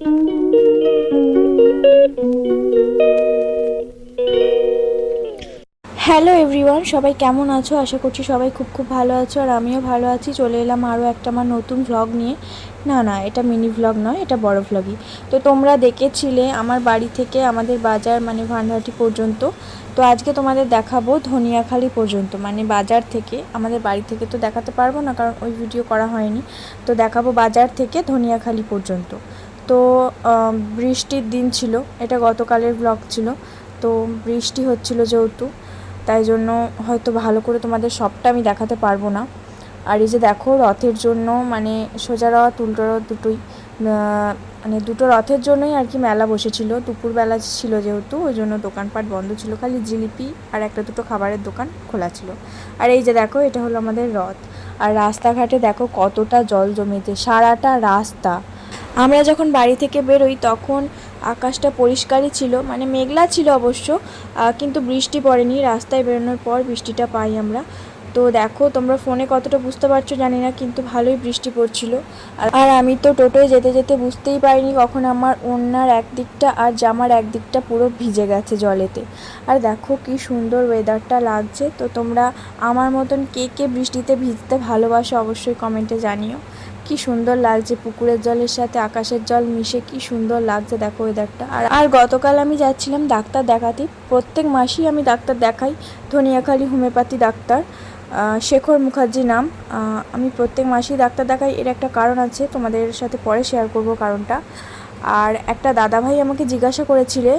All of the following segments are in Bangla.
হ্যালো এভরিওয়ান, সবাই কেমন আছো? আশা করছি সবাই খুব খুব ভালো আছো আর আমিও ভালো আছি। চলে এলাম আরও একটা আমার নতুন ভ্লগ নিয়ে। না না, এটা মিনি ভ্লগ নয়, এটা বড় ভ্লগই তো তোমরা দেখেছিলে আমার বাড়ি থেকে আমাদের বাজার মানে ভান্ডারটি পর্যন্ত। তো আজকে তোমাদের দেখাবো ধনিয়াখালি পর্যন্ত মানে বাজার থেকে। আমাদের বাড়ি থেকে তো দেখাতে পারব না, কারণ ওই ভিডিও করা হয়নি। তো দেখাবো বাজার থেকে ধনিয়াখালি পর্যন্ত। তো বৃষ্টির দিন ছিল। এটা গতকালের ব্লগ ছিল। তো বৃষ্টি হচ্ছিল যেহেতু, তাই জন্য হয়তো ভালো করে তোমাদের সবটা আমি দেখাতে পারব না। আর এই যে দেখো, রথের জন্য মানে সোজা রথ, উল্টো রথ দুটোই মানে দুটো রথের জন্যই আর কি মেলা বসেছিল। দুপুরবেলা ছিল যেহেতু, ওই জন্য দোকানপাট বন্ধ ছিল। খালি জিলিপি আর একটা দুটো খাবারের দোকান খোলা ছিল। আর এই যে দেখো, এটা হলো আমাদের রথ। আর রাস্তাঘাটে দেখো কতটা জল জমেছে। সারাটা রাস্তা আমরা যখন বাড়ি থেকে বেরোই, তখন আকাশটা পরিষ্কারই ছিল মানে মেঘলা ছিল অবশ্য কিন্তু বৃষ্টি পড়েনি। রাস্তায় বেরোনোর পর বৃষ্টিটা পাই আমরা। তো দেখো, তোমরা ফোনে কতটা বুঝতে পারছ জানি না, কিন্তু ভালোই বৃষ্টি পড়ছিল। আর- আমি তো টোটোয় যেতে যেতে বুঝতেই পারিনি কখন আমার ওড়নার একদিকটা আর জামার একদিকটা পুরো ভিজে গেছে জলেতে। আর দেখো কি সুন্দর ওয়েদারটা লাগছে। তো তোমরা আমার মতন কে কে বৃষ্টিতে ভিজতে ভালোবাসো অবশ্যই কমেন্টে জানিও। কি সুন্দর লাগছে, পুকুরের জলের সাথে আকাশের জল মিশে কি সুন্দর লাগছে, দেখো ওয়েদারটা। আর আর গতকাল আমি যাচ্ছিলাম ডাক্তার দেখাতে। প্রত্যেক মাসেই আমি ডাক্তার দেখাই, ধনিয়াখালী হোমিওপ্যাথি ডাক্তার শেখর মুখার্জি নাম। আমি প্রত্যেক মাসেই ডাক্তার দেখাই, এর একটা কারণ আছে, তোমাদের সাথে পরে শেয়ার করব কারণটা। আর একটা দাদাভাই আমাকে জিজ্ঞাসা করেছিলে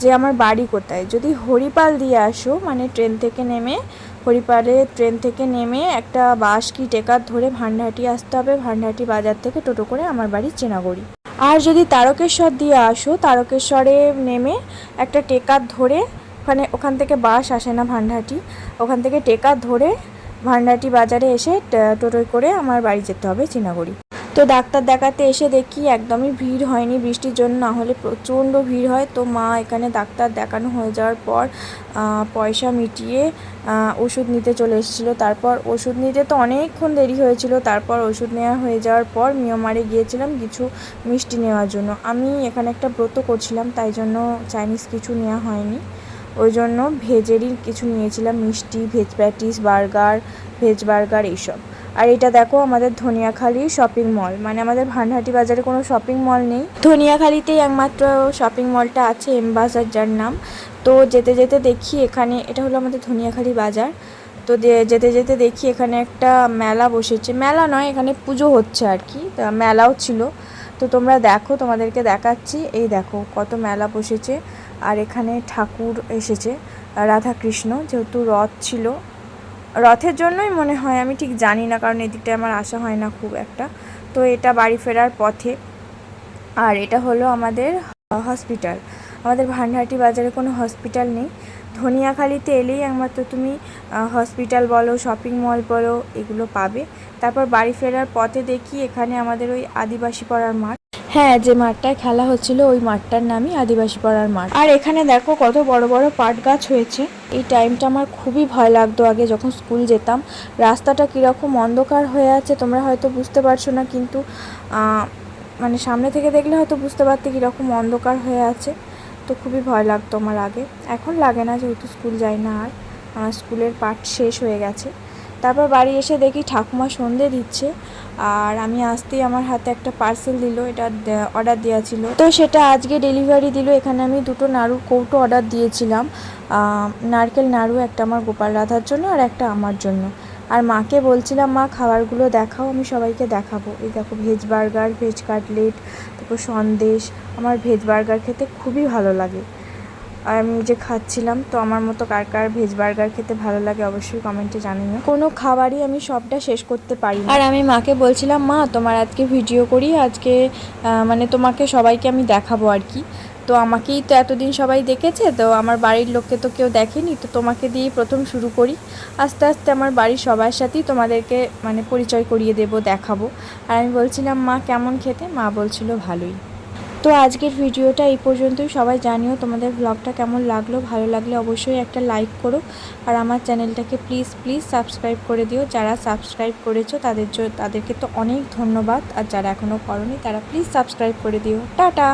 যে আমার বাড়ি কোথায়? যদি হরিপাল দিয়ে আসো মানে ট্রেন থেকে নেমে হরিপালে ট্রেন থেকে নেমে একটা বাস কি টেকার ধরে ভান্ডাহাটি আসতে হবে? ভান্ডাহাটি বাজার থেকে টোটো করে আমার বাড়ি চেনাগড়ি। আর যদি তারকেশ্বর দিয়ে আসো, তারকেশ্বরে নেমে একটা টেকার ধরে ওখানে, ওখান থেকে বাস আসে না ভান্ডাহাটি ওখান থেকে টেকার ধরে ভান্ডাহাটি বাজারে এসে টোটোয় করে আমার বাড়ি যেতে হবে চিনাগড়ি। তো ডাক্তার দেখাতে এসে দেখি একদমই ভিড় হয়নি বৃষ্টির জন্য, না হলে প্রচণ্ড ভিড় হয়। তো মা এখানে ডাক্তার দেখানো হয়ে যাওয়ার পর পয়সা মিটিয়ে ওষুধ নিতে চলে এসেছিল। তারপর ওষুধ নিতে তো অনেকক্ষণ দেরি হয়েছিল। তারপর ওষুধ নেওয়া হয়ে যাওয়ার পর মিয়ামারে গিয়েছিলাম কিছু মিষ্টি নেওয়ার জন্য। আমি এখানে একটা ব্রত করছিলাম, তাই জন্য চাইনিজ কিছু নেওয়া হয়নি। ওই জন্য ভেজেরই কিছু নিয়েছিলাম, মিষ্টি, veg patties, burger, veg burger এইসব। আর এটা দেখো আমাদের ধনিয়াখালি শপিং মল মানে আমাদের ভান্ডাহাটি বাজারে কোনো শপিং মল নেই। ধনিয়াখালিতেই একমাত্র শপিং মলটা আছে এম বাজার যার নাম। তো যেতে যেতে দেখি এখানে, এটা হলো আমাদের ধনিয়াখালি বাজার। তো যেতে যেতে দেখি এখানে একটা মেলা বসেছে। মেলা নয়, এখানে পুজো হচ্ছে আর কি মেলাও ছিল। তো তোমরা দেখো, তোমাদেরকে দেখাচ্ছি। এই দেখো কত মেলা বসেছে। আর এখানে ঠাকুর এসেছে, রাধাকৃষ্ণ, যেহেতু রথ ছিল। রথের জন্যই মনে হয়, আমি ঠিক জানি না, কারণ এদিকটায় আমার আসা হয় না খুব একটা। তো এটা বাড়ি ফেরার পথে। আর এটা হলো আমাদের হসপিটাল। আমাদের ভান্ডারটি বাজারে কোনো হসপিটাল নেই। ধনিয়াখালিতে এলেই একমাত্র তুমি হসপিটাল বলো, শপিং মল বলো, এগুলো পাবে। তারপর বাড়ি ফেরার পথে দেখি এখানে আমাদের ওই আদিবাসী পাড়ার মাঠ। হ্যাঁ যে মাঠটায় খেলা হচ্ছিল ওই মাঠটার নামই আদিবাসী পাড়ার মাঠ। আর এখানে দেখো কত বড় বড় পাট গাছ হয়েছে। এই টাইমটা আমার খুবই ভয় লাগতো আগে যখন স্কুল যেতাম। রাস্তাটা কীরকম অন্ধকার হয়ে আছে তোমরা হয়তো বুঝতে পারছ না, কিন্তু মানে সামনে থেকে দেখলে হয়তো বুঝতে পারতে কীরকম অন্ধকার হয়ে আছে। তো খুবই ভয় লাগতো আমার আগে। এখন লাগে না যেহেতু স্কুল যাই না আর। আমার স্কুলের পাঠ শেষ হয়ে গেছে। তারপর বাড়ি এসে দেখি ঠাকুমা সন্ধে দিচ্ছে, আর আমি আসতেই আমার হাতে একটা পার্সেল দিল, এটা অর্ডার দেওয়া ছিল। তো সেটা আজকে ডেলিভারি দিল, এখানে আমি দুটো নাড়ুর কৌটো অর্ডার দিয়েছিলাম নারকেল নাড়ু একটা আমার গোপাল রাধার জন্য আর একটা আমার জন্য। আর মাকে বলছিলাম, মা, খাবারগুলো দেখাও, আমি সবাইকে দেখাবো। এই দেখো ভেজ বার্গার ভেজ কাটলেট তারপর সন্দেশ, আমার ভেজ বার্গার খেতে খুবই ভালো লাগে। আর আমি যে খাচ্ছিলাম, তো আমার মতো কার কার ভেজ বার্গার খেতে ভালো লাগে অবশ্যই কমেন্টে জানিও। কোনো খাবারই আমি সবটা শেষ করতে পারি আর আমি মাকে বলছিলাম, মা, তোমার আজকে ভিডিও করি, আজকে মানে তোমাকে সবাইকে আমি দেখাবো আর কি। তো আমাকেই তো এতদিন সবাই দেখেছে, তো আমার বাড়ির লোককে তো কেউ দেখেনি, তো তোমাকে দিয়েই প্রথম শুরু করি। আস্তে আস্তে আমার বাড়ির সবার সাথেই তোমাদেরকে মানে পরিচয় করিয়ে দেব, দেখাবো। আর আমি বলছিলাম, মা, কেমন খেতে? মা বলছিল, ভালোই। তো আজকের ভিডিওটা এই পর্যন্তই। সবাই জানিও তোমাদের ব্লগটা কেমন লাগল। ভালো লাগলে অবশ্যই একটা লাইক করো। আর আমার চ্যানেলটাকে প্লিজ প্লিজ সাবস্ক্রাইব করে দিও। যারা সাবস্ক্রাইব করেছ তাদের তাদেরকে তো অনেক ধন্যবাদ। আর যারা এখনও করনি তারা প্লিজ সাবস্ক্রাইব করে দিও। টাটা!